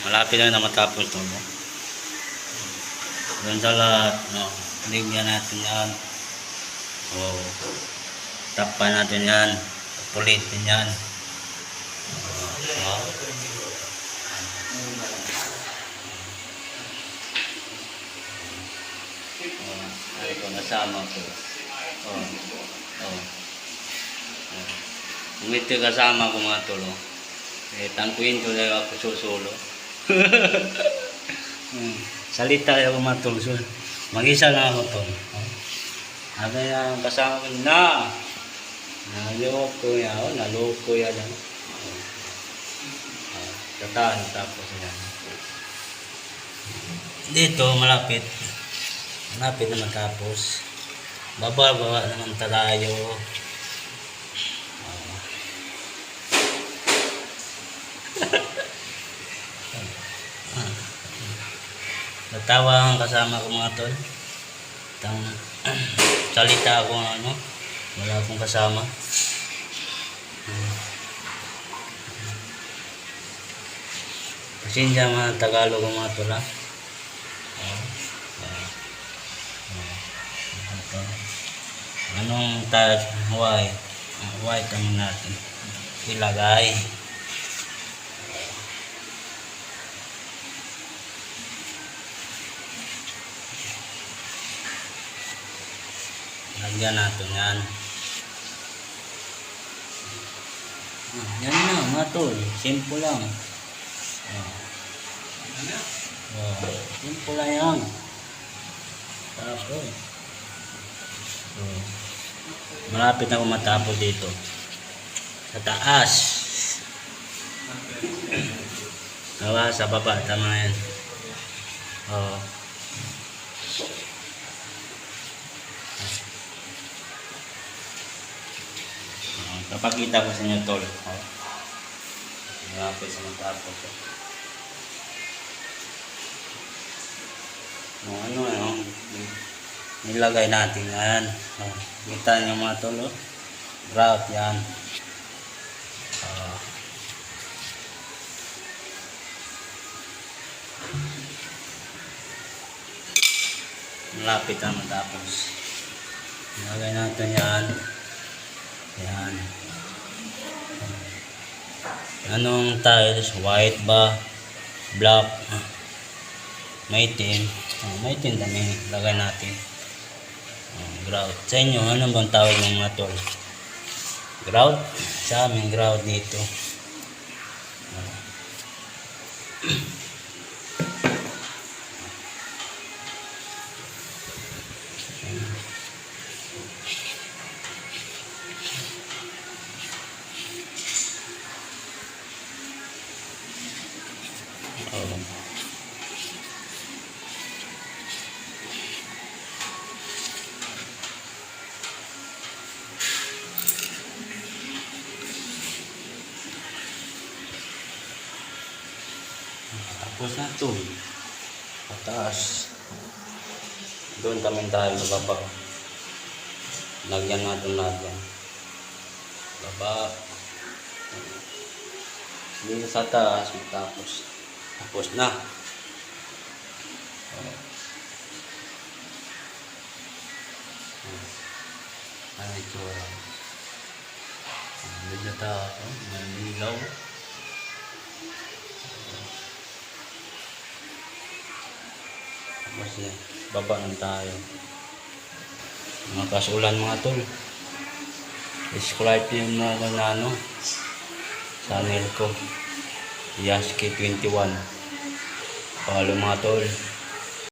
Malapit na na matapos to. No? Yan sa lahat. No? Ligyan natin yan. Oh. Takpan natin yan. Pulitin yan. Oh. Oh, ito, nasama ko. Oh. Oh. Umiti kasama ko mga tulo. Eh, tangkuin ko na ako susulo. Salita ako mga tulo. So, Mag-isa lang ako to. Oh. Ano yan, kasama ko na. Naloko yan. Oh, naloko yan. Oh. Oh. Tatahan tapos yan. Dito, malapit. Malapit na matapos. Baba-baba naman tayo. Natawa ang kasama ko mga tol. Tang salita ako ng ano. Wala akong kasama. Pasensya mga Tagalog mga tol ha. Anong tag white? White ang natin. Ilagay. Lagyan natin yan. Ah, yan na, mga tol. Simple lang. Ah. Oh, simple lang yan. Tapos. Oh. Malapit na matapos dito. Sa taas. Gawa sa baba. Tama yan. Oh. Kapakita ko sa inyo tol. Oh. Malapit sa matapos. Oh. Oh, ano ano nilagay natin yan oh, kita nyo mga tol oh. grout yan oh. malapit na matapos nilagay natin yan yan anong tiles white ba? Black? Maitim oh, maitim dami lagay natin. Oh, grout. Sa inyo ano bang tawag ng mga tol? Grout? Sa amin grout dito. oh. Oh. Tapos na to. Pataas. Doon kami tayo sa baba. Lagyan natin lahat yan. Baba. Dito sa taas, tapos. Tapos na. Ano ito? Medyo tao. May ilaw. Tapos yan, baba na tayo. Mga kasulan mga tol. Describe yung mga ano. Channel ko. Yaski 21. Follow mga tol.